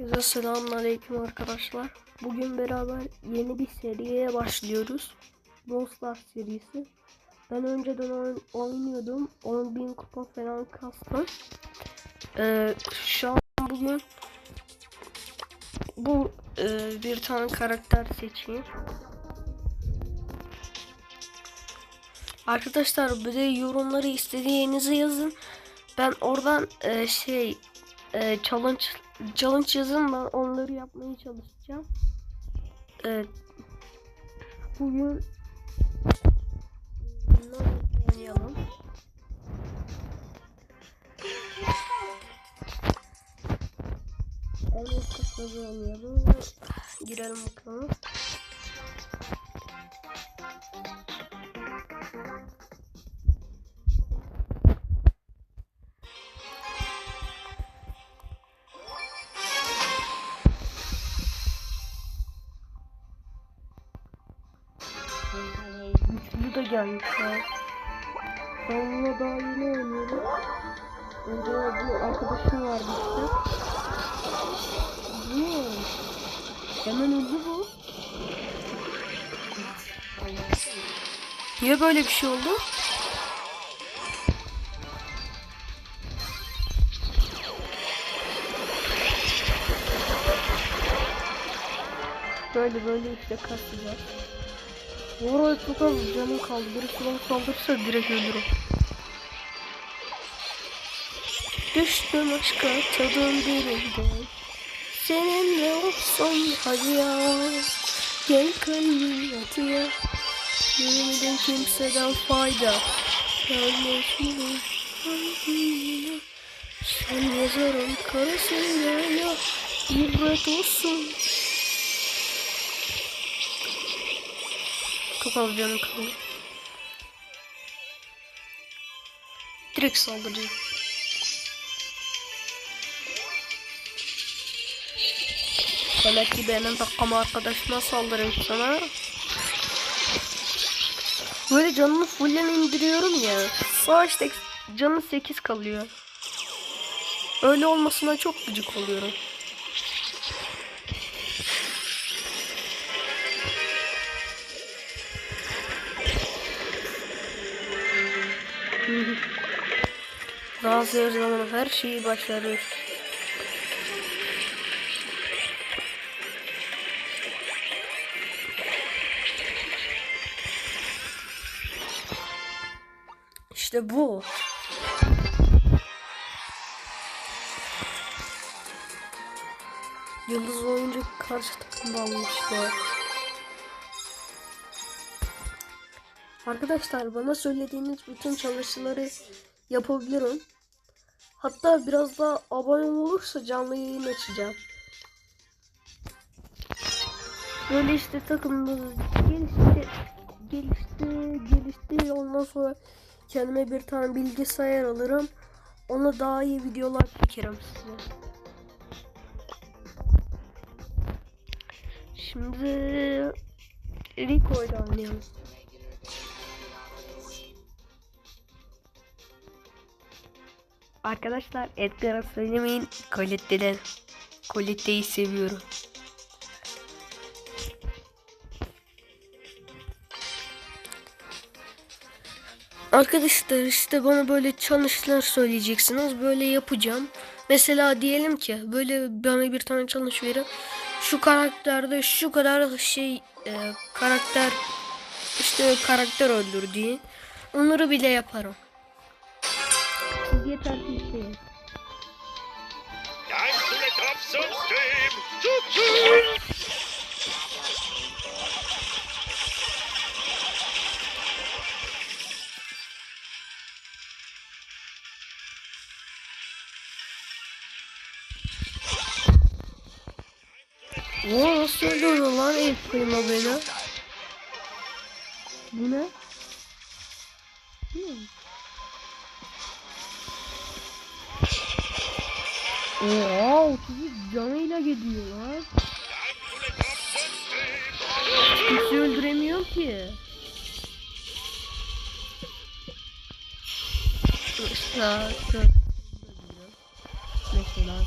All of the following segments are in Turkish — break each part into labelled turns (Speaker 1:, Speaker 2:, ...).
Speaker 1: Herkese selamünaleyküm arkadaşlar. Bugün beraber yeni bir seriye başlıyoruz. Stars serisi. Ben önceden oyn- oynuyordum. 10.000 kupa falan kastım. Ee, şu an bugün bu e, bir tane karakter seçeyim. Arkadaşlar bir de yorumları istediğinizi yazın. Ben oradan e, şey e, challenge challenge yazın ben onları yapmaya çalışacağım. Evet. Bugün oynayalım? Kısmı oynayalım. Girelim bakalım. Güçlü de gelmiş ya. Ben onunla daha yeni oynuyorum. Önce bu arkadaşım vardı işte. Bu. Hemen öldü bu. Niye böyle bir şey oldu? Böyle böyle işte kasacağız. Oraya çok az canım kaldı. Birisi bana saldırırsa direkt ölürüm. Düştüm aşka tadım birinde. Seninle olsam hadi ya. Gel kalbim yatıya. Yeniden kimseden fayda. Kalbine. Sen yazarım kara sevdaya. İbret olsun. Çok az canım kaldı. Direkt saldıracağım. Gibi hemen takım arkadaşına saldırayım sana. Böyle canını fullen indiriyorum ya. Savaşta canı 8 kalıyor. Öyle olmasına çok gıcık oluyorum. Her zaman her şeyi başarır. İşte bu. Yıldız oyuncu karşı takımda almışlar. Arkadaşlar bana söylediğiniz bütün çalışmaları yapabilirim. Hatta biraz daha abone olursa canlı yayın açacağım. Böyle işte takımımız gelişti, gelişti, gelişti. Ondan sonra kendime bir tane bilgisayar alırım. Ona daha iyi videolar çekerim size. Şimdi Rico ile oynayalım. Arkadaşlar Edgar'a söylemeyin Colette'den. Colette'yi seviyorum. Arkadaşlar işte bana böyle challenge'lar söyleyeceksiniz. Böyle yapacağım. Mesela diyelim ki böyle bana bir tane challenge verin. Şu karakterde şu kadar şey e, karakter işte karakter öldür diye. Onları bile yaparım. Ki isteyin.
Speaker 2: Time to let off
Speaker 1: el prima beni? Bu ne? Hmm. Oha 33 canıyla gidiyor lan. Hiç öldüremiyorum ki. Mesela Mesela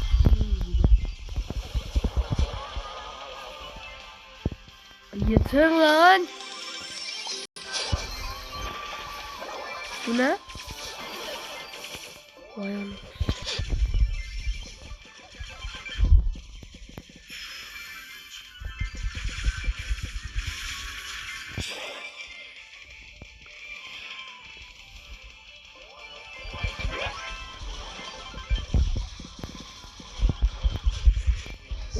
Speaker 1: Yeter lan. Bu ne? Vay anasını.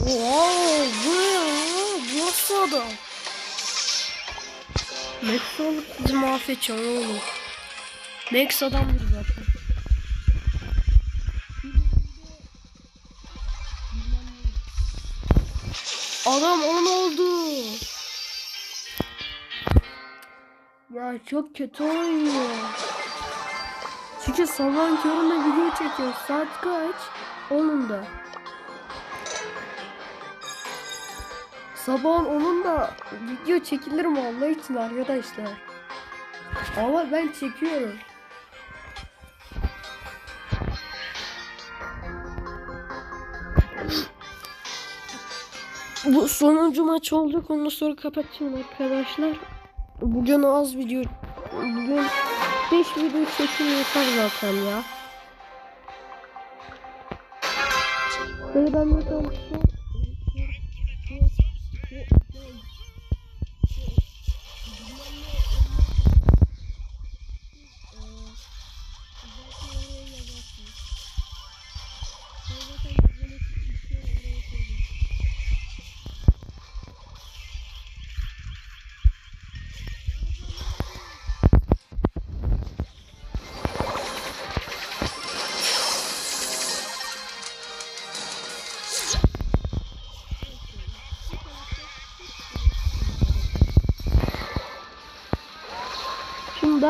Speaker 1: Oo, bu ne ya? Bu nasıl adam? Max bizi mahvedecek oğlum. Max adamdır zaten. Adam on oldu. Ya çok kötü oynuyor. Çünkü sabahın köründe video çekiyor. Saat kaç? Onunda. Sabahın 10'unda video çekilir mi Allah için arkadaşlar? Ama ben çekiyorum. Bu sonuncu maç olacak ondan sonra kapatacağım arkadaşlar. Bugün az video bugün 5 video çekim yeter zaten ya. Böyle ben de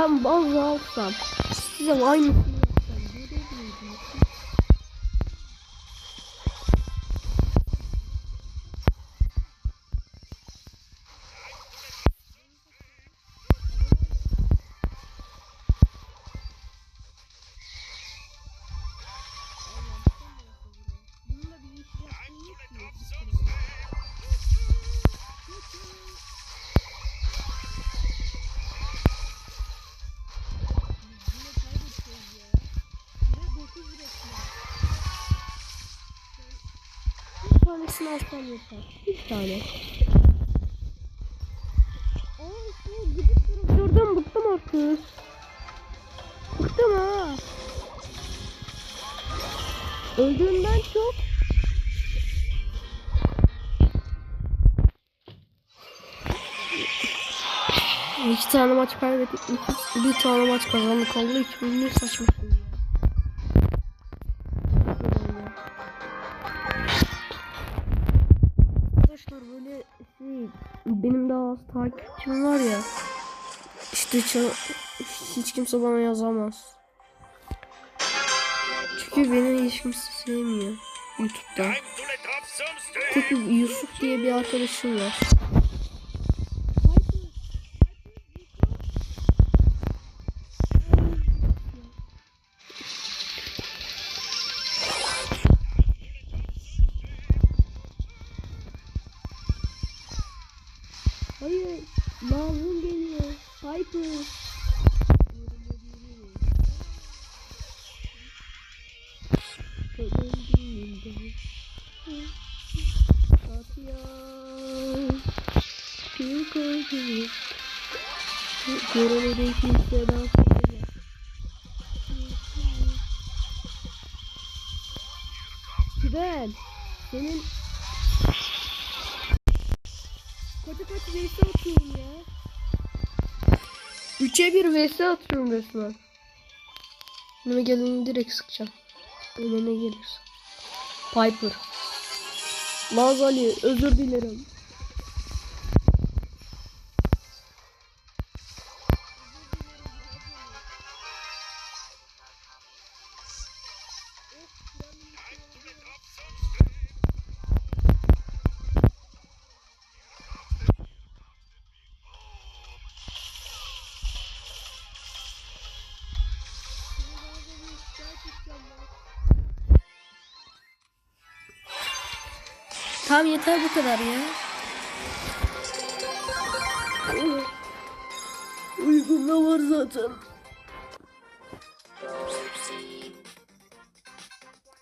Speaker 1: ben bazı alsam size aynısını Tanesini alsam yeter. Bir tane. Aa şu gıdık traktörden bıktım artık. Bıktım ha. Öldüğünden çok İki tane maç kaybettik. iki- Bir tane maç kazandık. Allah için ne saçma az takipçim var ya. İşte hiç kimse bana yazamaz. Çünkü beni hiç kimse sevmiyor YouTube'da. Tek Yusuf diye bir arkadaşım var. Lazım geliyor. Piper. Kimse dans ediyor. Sibel, senin Kaçı kaç vs atıyorum ya. 3'e 1 vs atıyorum resmen. Önüme geleni direkt sıkacağım. Önüne gelirse. Piper. Laz Ali özür dilerim. Tamam yeter bu kadar ya. Aklımda var zaten.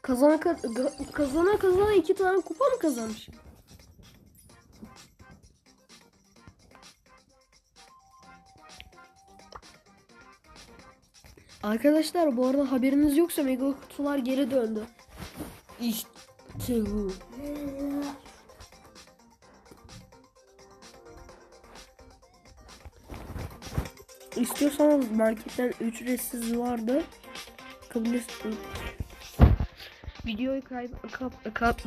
Speaker 1: Kazana, kazana kazana iki tane kupa mı kazanmışım? Arkadaşlar bu arada haberiniz yoksa mega kutular geri döndü. İşte bu. İstiyorsanız marketten ücretsiz vardı. Etsin. Videoyu kay kap kap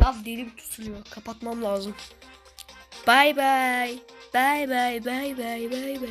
Speaker 1: Ya deli bir tutuluyor. Kapatmam lazım. Bye bye. Bye bye bye bye bye bye.